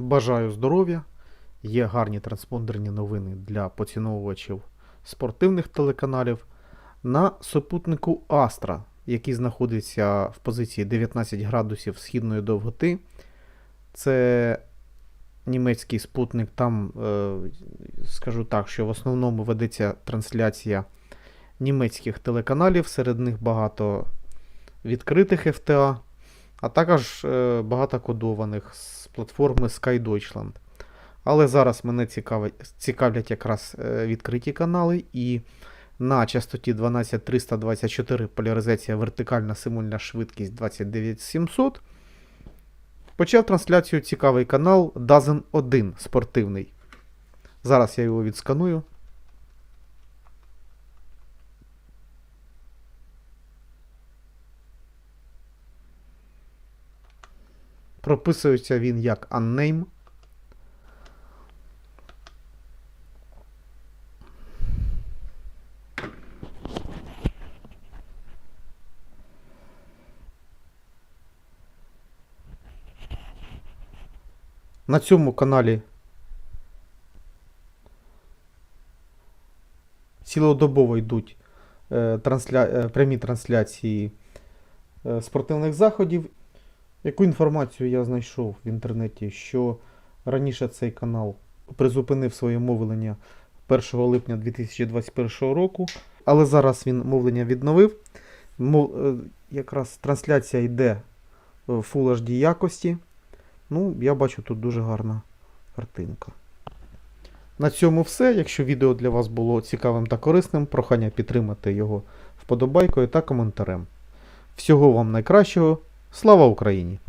Бажаю здоров'я. Є гарні транспондерні новини для поціновувачів спортивних телеканалів на супутнику Astra, який знаходиться в позиції 19 градусів східної довготи. Це німецький спутник. Там, е, скажу так, що в основному ведеться трансляція німецьких телеканалів, серед них багато відкритих FTA, а також е, багато кодованих з платформи Sky Deutschland. Але зараз мене цікавлять якраз е, відкриті канали, і на частоті 12324 поляризація вертикальна симульна швидкість 29700. Почав трансляцію цікавий канал Dazen 1 спортивний. Зараз я його відсканую. Прописується він як Unname. На цьому каналі цілодобово йдуть е, трансля... е, прямі трансляції е, спортивних заходів. Яку інформацію я знайшов в інтернеті, що раніше цей канал призупинив своє мовлення 1 липня 2021 року, але зараз він мовлення відновив. Мов... е, Якраз трансляція йде в Full HD якості. Ну, я бачу тут дуже гарна картинка. На цьому все. Якщо відео для вас було цікавим та корисним, прохання підтримати його вподобайкою та коментарем. Всього вам найкращого. Слава Україні!